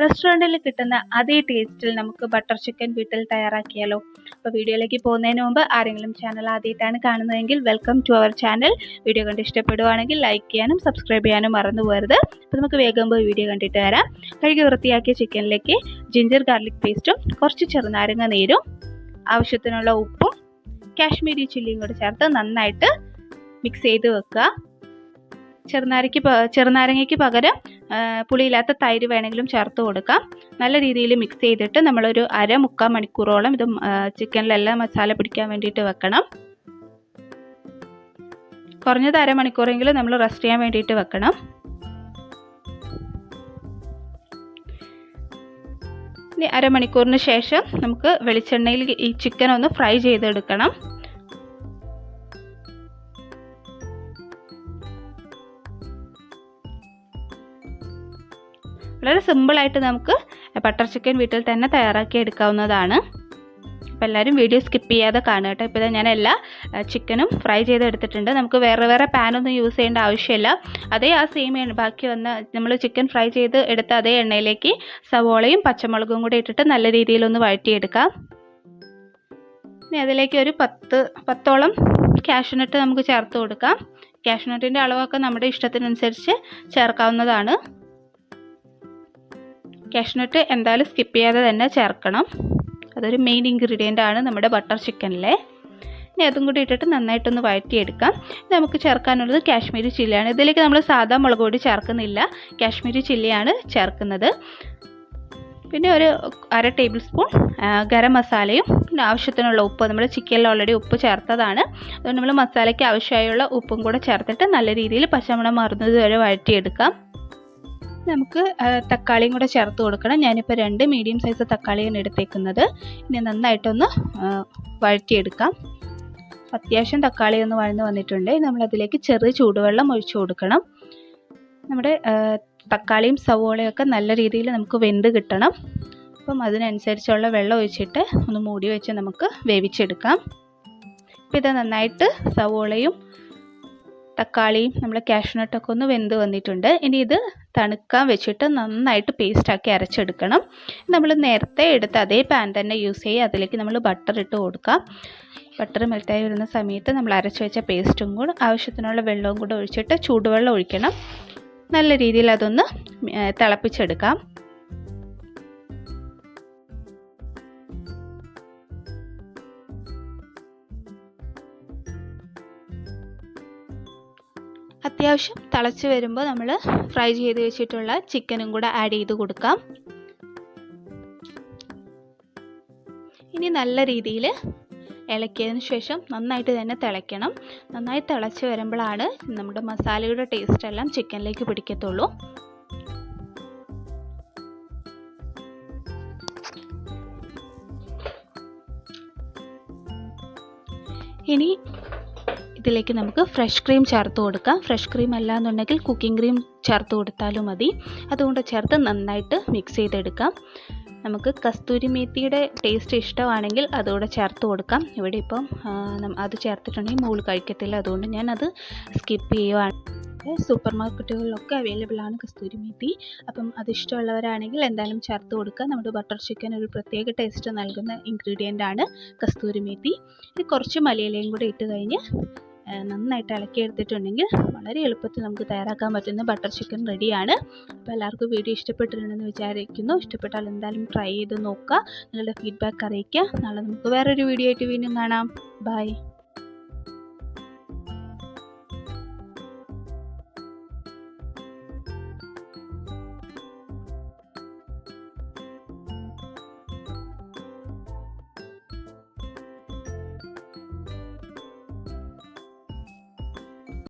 റെസ്റ്റോറന്റിൽ കിട്ടുന്ന അതേ ടേസ്റ്റിൽ നമുക്ക് ബട്ടർ ചിക്കൻ വീട്ടിൽ തയ്യാറാക്കിയാലോ. അപ്പോൾ വീഡിയോയിലേക്ക് പോകുന്നതിന് മുമ്പ് ആരെങ്കിലും ചാനൽ ആദ്യമായിട്ടാണ് കാണുന്നതെങ്കിൽ welcome to our channel video കണ്ട് ഇഷ്ടപ്പെടുവാണെങ്കിൽ ലൈക്ക് ചെയ്യാനും സബ്സ്ക്രൈബ് ചെയ്യാനും മറന്നു പോകരുത്. അപ്പോൾ നമുക്ക് വേഗം പോയി വീഡിയോ കണ്ടിട്ട് വരാം. കഴുകി വൃത്തിയാക്കിയ ചിക്കനിലേക്ക് ജിഞ്ചർ ഗാർലിക് പേസ്റ്റും കുറച്ച് ചെറുനാരങ്ങ നീരും ആവശ്യത്തിനുള്ള ഉപ്പും കാശ്മീരി ചില്ലിയും കൂടി ചേർത്ത് നന്നായിട്ട് മിക്സ് ചെയ്ത് വെക്കുക. ചെറുനാരയ്ക്ക് ചെറുനാരങ്ങയ്ക്ക് പകരം പുളിയില്ലാത്ത തൈര് വേണമെങ്കിലും ചേർത്ത് കൊടുക്കാം. നല്ല രീതിയിൽ മിക്സ് ചെയ്തിട്ട് നമ്മളൊരു അര മുക്കാൽ മണിക്കൂറോളം ഇത് ചിക്കനിലെല്ലാം മസാല പിടിക്കാൻ വേണ്ടിയിട്ട് വെക്കണം. കുറഞ്ഞത് അരമണിക്കൂറെങ്കിലും നമ്മൾ റെസ്റ്റ് ചെയ്യാൻ വേണ്ടിയിട്ട് വെക്കണം. ഇനി അരമണിക്കൂറിന് ശേഷം നമുക്ക് വെളിച്ചെണ്ണയിൽ ഈ ചിക്കൻ ഒന്ന് ഫ്രൈ ചെയ്തെടുക്കണം. വളരെ സിമ്പിളായിട്ട് നമുക്ക് ബട്ടർ ചിക്കൻ വീട്ടിൽ തന്നെ തയ്യാറാക്കി എടുക്കാവുന്നതാണ്. അപ്പോൾ എല്ലാവരും വീഡിയോ സ്കിപ്പ് ചെയ്യാതെ കാണുക കേട്ടോ. ഇപ്പോൾ ഞാൻ എല്ലാ ചിക്കനും ഫ്രൈ ചെയ്തെടുത്തിട്ടുണ്ട്. നമുക്ക് വേറെ വേറെ പാനൊന്നും യൂസ് ചെയ്യേണ്ട ആവശ്യമില്ല. അതേ ആ സെയിം ബാക്കി വന്ന നമ്മൾ ചിക്കൻ ഫ്രൈ ചെയ്ത് എടുത്ത അതേ എണ്ണയിലേക്ക് സവോളയും പച്ചമുളകും കൂടി ഇട്ടിട്ട് നല്ല രീതിയിലൊന്ന് വഴറ്റിയെടുക്കാം. ഇനി അതിലേക്ക് ഒരു പത്ത് പത്തോളം ക്യാഷ്നട്ട് നമുക്ക് ചേർത്ത് കൊടുക്കാം. ക്യാഷ്നട്ടിന്റെ അളവൊക്കെ നമ്മുടെ ഇഷ്ടത്തിനനുസരിച്ച് ചേർക്കാവുന്നതാണ്. കാഷ്നട്ട് എന്തായാലും സ്കിപ്പ് ചെയ്യാതെ തന്നെ ചേർക്കണം. അതൊരു മെയിൻ ഇൻഗ്രീഡിയന്റ് ആണ് നമ്മുടെ ബട്ടർ ചിക്കനിലെ ഇനി അതും കൂടി ഇട്ടിട്ട് നന്നായിട്ടൊന്ന് വഴറ്റിയെടുക്കാം. നമുക്ക് ചേർക്കാനുള്ളത് കാശ്മീരി ചില്ലിയാണ്. ഇതിലേക്ക് നമ്മൾ സാധാ മുളക് പൊടി ചേർക്കുന്നില്ല. കാശ്മീരി ചില്ലിയാണ് ചേർക്കുന്നത്. പിന്നെ ഒരു അര ടേബിൾ സ്പൂൺ ഗരം മസാലയും പിന്നെ ആവശ്യത്തിനുള്ള ഉപ്പ്. നമ്മൾ ചിക്കനിൽ ഓൾറെഡി ഉപ്പ് ചേർത്തതാണ്. അതുകൊണ്ട് നമ്മൾ മസാലയ്ക്ക് ആവശ്യമായുള്ള ഉപ്പും കൂടെ ചേർത്തിട്ട് നല്ല രീതിയിൽ പച്ചമണം മാറുന്നത് വരെ വഴറ്റിയെടുക്കാം. നമുക്ക് തക്കാളിയും കൂടെ ചേർത്ത് കൊടുക്കണം. ഞാനിപ്പോൾ രണ്ട് മീഡിയം സൈസ് തക്കാളിയാണ് എടുത്തേക്കുന്നത്. ഇനി നന്നായിട്ടൊന്ന് വഴറ്റിയെടുക്കാം. അത്യാവശ്യം തക്കാളി ഒന്ന് വഴന്ന് വന്നിട്ടുണ്ട്. നമ്മളതിലേക്ക് ചെറിയ ചൂടുവെള്ളം ഒഴിച്ചു കൊടുക്കണം. നമ്മുടെ തക്കാളിയും സവോളയൊക്കെ നല്ല രീതിയിൽ നമുക്ക് വെന്ത് കിട്ടണം. അപ്പം അതിനനുസരിച്ചുള്ള വെള്ളം ഒഴിച്ചിട്ട് ഒന്ന് മൂടി വെച്ച് നമുക്ക് വേവിച്ചെടുക്കാം. ഇപ്പം ഇത് നന്നായിട്ട് സവോളയും തക്കാളിയും നമ്മുടെ കാഷ്നട്ടൊക്കെ ഒന്ന് വെന്ത് വന്നിട്ടുണ്ട്. ഇനി ഇത് തണുക്കാൻ വെച്ചിട്ട് നന്നായിട്ട് പേസ്റ്റാക്കി അരച്ചെടുക്കണം. നമ്മൾ നേരത്തെ എടുത്ത് അതേ പാൻ തന്നെ യൂസ് ചെയ്യുക അതിലേക്ക് നമ്മൾ ബട്ടർ ഇട്ട് കൊടുക്കാം. ബട്ടർ മെൽറ്റായി വരുന്ന സമയത്ത് നമ്മൾ അരച്ച് വെച്ച പേസ്റ്റും കൂടെ ആവശ്യത്തിനുള്ള വെള്ളവും കൂടെ ഒഴിച്ചിട്ട് ചൂടുവെള്ളം ഒഴിക്കണം. നല്ല രീതിയിൽ അതൊന്ന് തിളപ്പിച്ചെടുക്കാം. അത്യാവശ്യം തിളച്ച് വരുമ്പോൾ നമ്മൾ ഫ്രൈ ചെയ്ത് വെച്ചിട്ടുള്ള ചിക്കനും കൂടെ ആഡ് ചെയ്ത് കൊടുക്കാം. ഇനി നല്ല രീതിയിൽ ഇളക്കിയതിന് ശേഷം നന്നായിട്ട് തന്നെ തിളയ്ക്കണം. നന്നായി തിളച്ച് വരുമ്പോഴാണ് നമ്മുടെ മസാലയുടെ ടേസ്റ്റ് എല്ലാം ചിക്കനിലേക്ക് പിടിക്കത്തുള്ളൂ. ഇനി ഇതിലേക്ക് നമുക്ക് ഫ്രഷ് ക്രീം ചേർത്ത് കൊടുക്കാം. ഫ്രഷ് ക്രീം അല്ല എന്നുണ്ടെങ്കിൽ കുക്കിംഗ് ക്രീം ചേർത്ത് കൊടുത്താലും മതി. അതുകൊണ്ട് ചേർത്ത് നന്നായിട്ട് മിക്സ് ചെയ്തെടുക്കാം. നമുക്ക് കസ്തൂരി മേത്തിയുടെ ടേസ്റ്റ് ഇഷ്ടമാണെങ്കിൽ അതുകൂടെ ചേർത്ത് കൊടുക്കാം. ഇവിടെ ഇപ്പം അത് ചേർത്തിട്ടുണ്ടെങ്കിൽ മോൾ കഴിക്കത്തില്ല. അതുകൊണ്ട് ഞാൻ അത് സ്കിപ്പ് ചെയ്യുവാണ്. സൂപ്പർ മാർക്കറ്റുകളിലൊക്കെ അവൈലബിൾ ആണ് കസ്തൂരി മേത്തി. അപ്പം അത് ഇഷ്ടമുള്ളവരാണെങ്കിൽ എന്തായാലും ചേർത്ത് കൊടുക്കുക. നമ്മുടെ ബട്ടർ ചിക്കൻ ഒരു പ്രത്യേക ടേസ്റ്റ് നൽകുന്ന ഇൻഗ്രീഡിയന്റ് ആണ് കസ്തൂരി മേത്തി. ഇത് കുറച്ച് മലയിലയും കൂടെ ഇട്ട് കഴിഞ്ഞ് നന്നായിട്ട് ഇളക്കി എടുത്തിട്ടുണ്ടെങ്കിൽ വളരെ എളുപ്പത്തിൽ നമുക്ക് തയ്യാറാക്കാൻ പറ്റുന്ന ബട്ടർ ചിക്കൻ റെഡിയാണ് അപ്പോൾ എല്ലാവർക്കും വീഡിയോ ഇഷ്ടപ്പെട്ടിട്ടുണ്ടെന്ന് വിചാരിക്കുന്നു. ഇഷ്ടപ്പെട്ടാൽ എന്തായാലും ട്രൈ ചെയ്ത് നോക്കുക. നിങ്ങളുടെ ഫീഡ്ബാക്ക് അറിയിക്കുക. നാളെ നമുക്ക് വേറൊരു വീഡിയോ ആയിട്ട് വീണ്ടും കാണാം. ബൈ